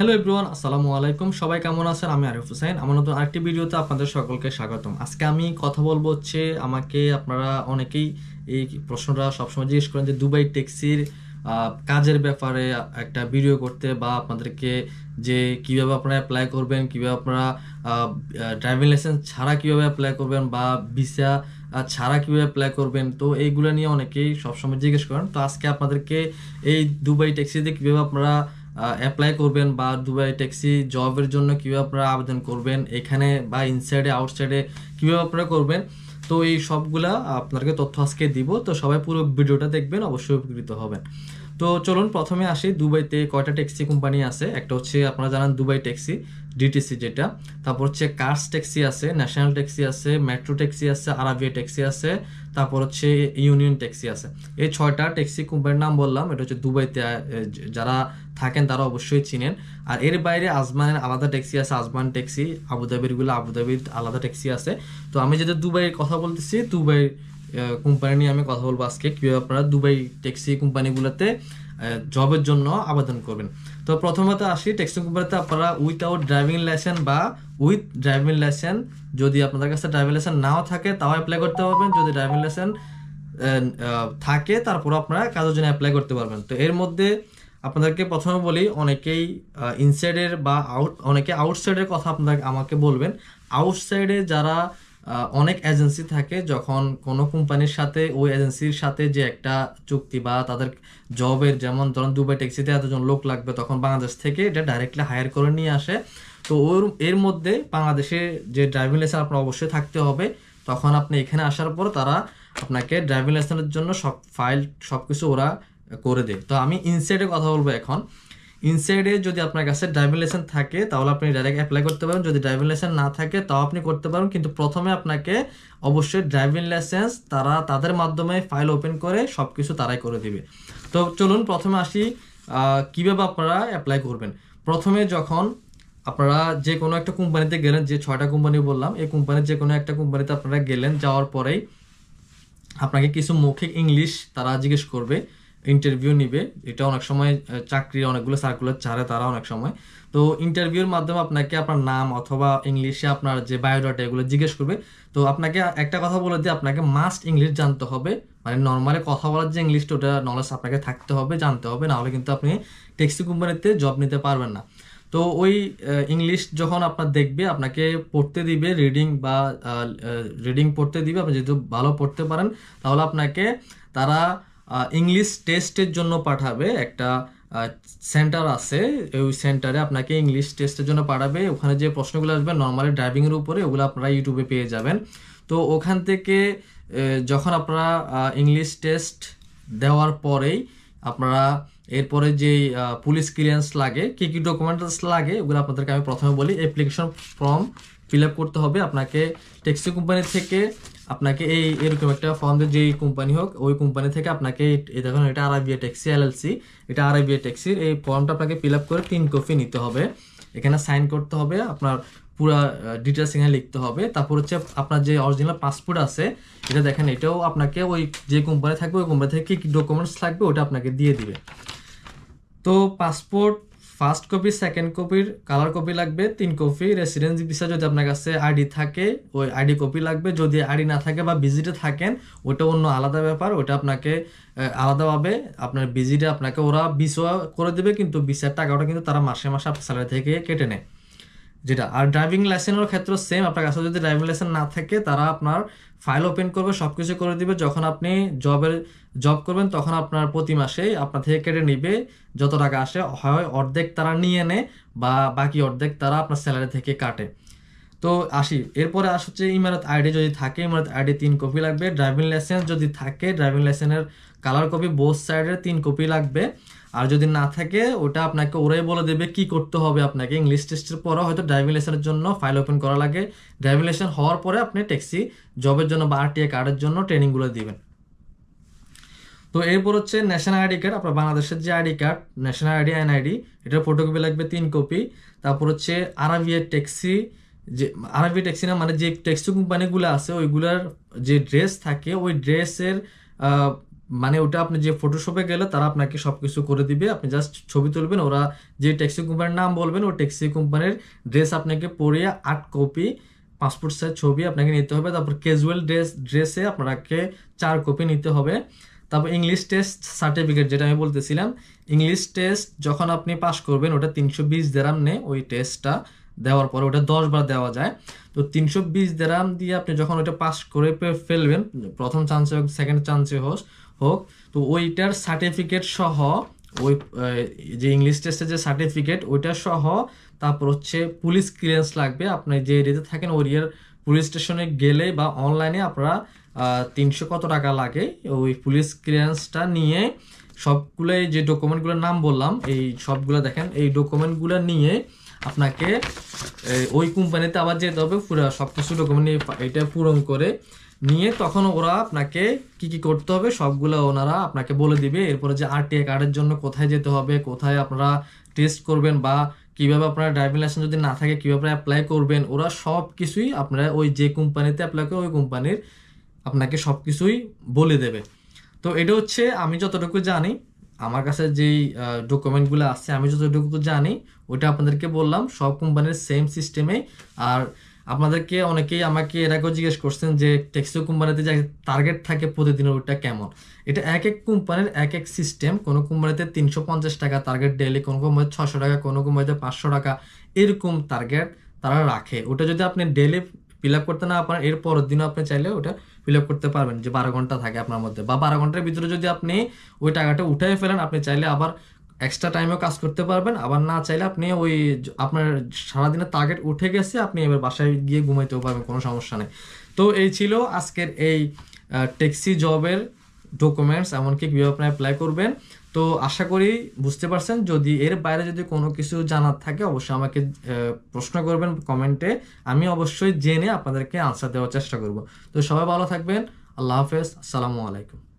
Hello everyone আসসালামু আলাইকুম। সবাই কেমন আছেন? আমি আরিফ হোসেন আমার নতুন আরেকটি ভিডিওতে আপনাদের সকলকে স্বাগতম। আজকে আমি কথা বলব হচ্ছে আমাকে আপনারা অনেকেই এই প্রশ্নটা সবসময় জিজ্ঞেস করেন যে দুবাই ট্যাক্সির কাজের ব্যাপারে একটা ভিডিও করতে বা আপনাদেরকে যে কীভাবে আপনারা অ্যাপ্লাই করবেন, কীভাবে আপনারা ড্রাইভিং লাইসেন্স ছাড়া কীভাবে অ্যাপ্লাই করবেন বা ভিসা ছাড়া কীভাবে অ্যাপ্লাই করবেন, তো এইগুলো নিয়ে অনেকেই সবসময় জিজ্ঞেস করেন। তো আজকে আপনাদেরকে এই দুবাই ট্যাক্সিতে কীভাবে আপনারা অ্যাপ্লাই করবেন বা দুবাই ট্যাক্সি জবের জন্য কীভাবে আপনারা আবেদন করবেন, এখানে বা ইনসাইডে আউটসাইডে কীভাবে আপনারা করবেন, তো এই সবগুলা আপনাকে তথ্য আজকে দিব। তো সবাই পুরো ভিডিওটা দেখবেন, অবশ্যই উপকৃত হবেন। তো চলুন প্রথমে আসি। দুবাইতে কয়টা ট্যাক্সি কোম্পানি আছে? একটা হচ্ছে আপনারা জানেন দুবাই ট্যাক্সি, ডিটিসি যেটা। তারপর হচ্ছে কার্স ট্যাক্সি আছে, ন্যাশনাল ট্যাক্সি আছে, মেট্রো ট্যাক্সি আছে, আরাবিয়া ট্যাক্সি আছে, তারপর হচ্ছে ইউনিয়ন ট্যাক্সি আছে। এই ছয়টা ট্যাক্সি কোম্পানির নাম বললাম, এটা হচ্ছে দুবাইতে যারা থাকেন তারা অবশ্যই চিনেন। আর এর বাইরে আজমানের আলাদা ট্যাক্সি আছে, আজমান ট্যাক্সি, আবুধাবিরগুলো আবুধাবির আলাদা ট্যাক্সি আছে। তো আমি যেটা দুবাইয়ের কথা বলতেছি, দুবাই কোম্পানি নিয়ে আমি কথা বলব আজকে। কীভাবে আপনারা দুবাই ট্যাক্সি কোম্পানিগুলোতে জবের জন্য আবেদন করবেন। তো প্রথমত আসি ট্যাক্সি কোম্পানিতে আপনারা উইথাউট ড্রাইভিং লাইসেন্স বা উইথ ড্রাইভিং লাইসেন্স যদি আপনাদের কাছে ড্রাইভিং লাইসেন্স নাও থাকে, তাও অ্যাপ্লাই করতে পারবেন। যদি ড্রাইভিং লাইসেন্স থাকে তারপর আপনারা কাজের জন্য অ্যাপ্লাই করতে পারবেন। তো এর মধ্যে আপনাদেরকে প্রথমে বলি, অনেকেই ইনসাইডের বা আউট অনেকে আউটসাইডের কথা আপনাদের আমাকে বলবেন। আউটসাইডে যারা অনেক এজেন্সি থাকে যখন কোনো কোম্পানির সাথে, ওই এজেন্সির সাথে যে একটা চুক্তি বা তাদের জবের যেমন ধরুন দুবাই ট্যাক্সিতে এতজন লোক লাগবে তখন বাংলাদেশ থেকে এটা ডাইরেক্টলি হায়ার করে নিয়ে আসে। তো ওর, এর মধ্যে বাংলাদেশে যে ড্রাইভিং লাইসেন্স আপনার অবশ্যই থাকতে হবে। তখন আপনি এখানে আসার পর তারা আপনাকে ড্রাইভিং লাইসেন্সের জন্য সব ফাইল সব কিছু ওরা করে দেয়। তো আমি ইনসাইডে কথা বলব এখন। ইনসাইডে যদি আপনার কাছে ড্রাইভিং লাইসেন্স থাকে, তাহলে আপনি ডাইরেক্ট অ্যাপ্লাই করতে পারেন। যদি ড্রাইভিং লাইসেন্স না থাকে, তাও আপনি করতে পারেন। কিন্তু প্রথমে আপনাকে অবশ্যই ড্রাইভিং লাইসেন্স তারা তাদের মাধ্যমে ফাইল ওপেন করে সব কিছু তারাই করে দিবে। তো চলুন প্রথমে আসি কীভাবে আপনারা অ্যাপ্লাই করবেন। প্রথমে যখন আপনারা যে কোনো একটা কোম্পানিতে গেলেন, যে ছয়টা কোম্পানি বললাম, এই কোম্পানির যে কোনো একটা কোম্পানিতে আপনারা গেলেন, যাওয়ার পরেই আপনাকে কিছু মৌখিক ইংলিশ তারা জিজ্ঞেস করবে। ইন্টারভিউ নিবে। এটা অনেক সময় চাকরির অনেকগুলো সার্কুলার ছাড়ে তারা অনেক সময়। তো ইন্টারভিউর মাধ্যমে আপনাকে আপনার নাম অথবা ইংলিশে আপনার যে বায়োডাটা এগুলো জিজ্ঞেস করবে। তো আপনাকে একটা কথা বলে দিয়ে আপনাকে মাস্ট ইংলিশ জানতে হবে। মানে নর্মালি কথা বলার যে ইংলিশটা ওটা নলেজ আপনাকে থাকতে হবে, জানতে হবে। নাহলে কিন্তু আপনি ট্যাক্সি কোম্পানিতে জব নিতে পারবেন না। তো ওই ইংলিশ যখন আপনার দেখবে, আপনাকে পড়তে দিবে রিডিং বা রিডিং পড়তে দিবে। আপনি যেহেতু ভালো পড়তে পারেন, তাহলে আপনাকে তারা ইংলিশ টেস্টের জন্য পাঠাবে একটা সেন্টার আছে। ওই সেন্টারে আপনাকে ইংলিশ টেস্টের জন্য পাঠাবে। ওখানে যে প্রশ্নগুলো আসবে নর্মালি ড্রাইভিংয়ের উপরে, ওগুলো আপনারা ইউটিউবে পেয়ে যাবেন। তো ওখান থেকে যখন আপনারা ইংলিশ টেস্ট দেওয়ার পরেই আপনারা, এরপরে যে পুলিশ ক্লিয়ারেন্স লাগে, কি কি ডকুমেন্টস লাগে, ওগুলো আপনাদেরকে আমি প্রথমে বলি। অ্যাপ্লিকেশন ফর্ম ফিল করতে হবে। আপনাকে ট্যাক্সি কোম্পানি থেকে আপনাকে এই এরকম একটা ফর্ম যেই কোম্পানি হোক, ওই কোম্পানি থেকে আপনাকে এই- দেখুন, এটা আরাবিয়া ট্যাক্সি এলএলসি এটা আরাবিয়া ট্যাক্সির এই ফর্মটা আপনাকে ফিল আপ করে তিন কপি নিতে হবে। এখানে সাইন করতে হবে, আপনার পুরো ডিটেলস এখানে লিখতে হবে। তারপর হচ্ছে আপনার যে অরিজিনাল পাসপোর্ট আছে, এটা দেখেন, এটাও আপনাকে ওই যে কোম্পানি থাকবে, ওই কোম্পানি থেকে কি ডকুমেন্টস লাগবে, ওটা আপনাকে দিয়ে দিবে। তো পাসপোর্ট ফার্স্ট কপি সেকেন্ড কপির কালার কপি লাগবে, তিন কপি রেসিডেন্স ভিসা যদি আপনার কাছে আইডি থাকে, ওই আইডি কপি লাগবে। যদি আইডি না থাকে বা ভিজিটে থাকেন, ওটা অন্য আলাদা ব্যাপার, ওটা আপনাকে আলাদাভাবে আপনার ভিজিটে আপনাকে ওরা ভিসা করে দেবে, কিন্তু ভিসার টাকাটা কিন্তু তারা মাসে মাসে আপনার স্যালারি থেকে কেটে নেয়। যেটা, আর ড্রাইভিং লাইসেন্সের ক্ষেত্রে সেম আপনার কাছে যদি ড্রাইভিং লাইসেন্স না থাকে, তারা আপনার ফাইল ওপেন করবে সব কিছু করে দিবে। যখন আপনি জবের জব করবেন, তখন আপনার প্রতি মাসে আপনার থেকে কেটে নিবে, যত টাকা আসে, হয় অর্ধেক তারা নিয়ে নেয়, বা বাকি অর্ধেক তারা আপনার স্যালারি থেকে কাটে। তো আসি, এরপরে আস হচ্ছে ইমারত আইডি যদি থাকে, ইমারত আইডি তিন কপি লাগবে। ড্রাইভিং লাইসেন্স যদি থাকে ড্রাইভিং লাইসেন্সের কালার কপি বোথ সাইডের তিন কপি লাগবে। আর যদি না থাকে, ওটা আপনাকে ওরাই বলে দেবে কি করতে হবে আপনাকে। ইংলিশ টেস্টের পরে হয়তো ড্রাইভিং লাইসেন্সের জন্য ফাইল ওপেন করা লাগে। ড্রাইভিং লাইসেন্স হওয়ার পরে আপনি ট্যাক্সি জবের জন্য বা আরটিএ কার্ডের জন্য ট্রেনিংগুলো দিবেন। তো এরপর হচ্ছে ন্যাশনাল আইডি কার্ড আপনার বাংলাদেশের যে ID card national ID NID এটার ফটোকপি লাগবে তিন কপি তারপর হচ্ছে আরাবিয়া ট্যাক্সি যে আরাবিয়া ট্যাক্সি না মানে যে ট্যাক্সি কোম্পানিগুলো আছে, ওইগুলার যে ড্রেস থাকে, ওই ড্রেসের মানে ওটা আপনি যে ফটোশপে গেলে তারা আপনাকে সব কিছু করে দিবে। আপনি জাস্ট ছবি তুলবেন, ওরা যে ট্যাক্সি কোম্পানির নাম বলবেন, ওই ট্যাক্সি কোম্পানির ড্রেস আপনাকে পরিয়ে আট কপি পাসপোর্ট সাইজ ছবি আপনাকে নিতে হবে। তারপর ক্যাজুয়াল ড্রেস ড্রেসে আপনাকে চার কপি নিতে হবে। তারপর ইংলিশ টেস্ট সার্টিফিকেট যেটা আমি বলতেছিলাম। ইংলিশ টেস্ট যখন আপনি পাস করবেন, ওটা তিনশো বিশ দেরাম নেই ওই টেস্টটা দেওয়ার পরে ওটা দশ বার দেওয়া যায়। তো তিনশো বিশ দেরাম দিয়ে আপনি যখন ওটা পাস করে ফেলবেন, প্রথম চান্সে হোক সেকেন্ড চান্সে হোক হোক, তো ওইটার সার্টিফিকেট সহ ওই যে ইংলিশ টেস্টের যে সার্টিফিকেট ওইটা সহ তারপর হচ্ছে পুলিশ ক্লিয়ারেন্স লাগবে। আপনি যে এরিয়াতে থাকেন, ওই পুলিশ স্টেশনে গেলে বা অনলাইনে আপনারা তিনশো কত টাকা লাগে? ওই পুলিশ ক্লিয়ারেন্সটা নিয়ে সবগুলোই যে ডকুমেন্টগুলোর নাম বললাম, এই সবগুলো দেখেন, এই ডকুমেন্টগুলো নিয়ে আপনাকে ওই কোম্পানিতে আবার যেতে হবে, পুরো সব কিছু ডকুমেন্ট এটা পূরণ করে নিয়ে তখন ওরা আপনাকে কি কি করতে হবে, সবগুলো ওনারা আপনাকে বলে দিবে। এরপরে যে আরটিআই কার্ডের জন্য কোথায় যেতে হবে, কোথায় আপনারা টেস্ট করবেন বা কীভাবে আপনার ড্রাইভিং লাইসেন্স যদি না থাকে, কীভাবে অ্যাপ্লাই করবেন, ওরা সব কিছুই আপনারা ওই যে কোম্পানিতে অ্যাপ্লাই করে, ওই কোম্পানির আপনাকে সব কিছুই বলে দেবে। তো এটা হচ্ছে, আমি যতটুকু জানি আমার কাছে যেই ডকুমেন্টগুলো আছে, আমি যতটুকু জানি ওটা আপনাদেরকে বললাম। সব কোম্পানির সেম সিস্টেমে আর আপনাদেরকে অনেকেই আমাকে এর আগেও জিজ্ঞেস করছেন যে টেক্সটাইল কোম্পানিতে যে টার্গেট থাকে প্রতিদিনের ওইটা কেমন? এটা এক এক কোম্পানির এক এক সিস্টেম কোনো কোম্পানিতে তিনশো পঞ্চাশ টাকা টার্গেট ডেলি কোনো কোম্পানিতে ছশো টাকা, কোনো কোম্পানিতে পাঁচশো টাকা, এরকম টার্গেট তারা রাখে। ওটা যদি আপনি ডেলি ফিল আপ করতে না পারেন, এর পরের দিনও আপনি চাইলে ওটা ফিল আপ করতে পারবেন, যে বারো ঘণ্টা থাকে আপনার মধ্যে। বা বারো ঘণ্টার ভিতরে যদি আপনি ওই টাকাটা উঠাই ফেলেন, আপনি চাইলে আবার এক্সট্রা টাইমেও কাজ করতে পারবেন, আবার না চাইলে আপনি ওই আপনার সারাদিনের টার্গেট উঠে গেছে, আপনি এবার বাসায় গিয়ে ঘুমাইতেও পারবেন, কোনো সমস্যা নেই। তো এই ছিল আজকের এই ট্যাক্সি জবের ডকুমেন্টস এমনকি কীভাবে আপনি অ্যাপ্লাই করবেন। তো আশা করি বুঝতে পারছেন। যদি এর বাইরে যদি কোনো কিছু জানার থাকে, অবশ্যই আমাকে প্রশ্ন করবেন কমেন্টে। আমি অবশ্যই জেনে আপনাদেরকে আনসার দেওয়ার চেষ্টা করব। তো সবাই ভালো থাকবেন। আল্লাহ হাফেজ। আসসালামু আলাইকুম।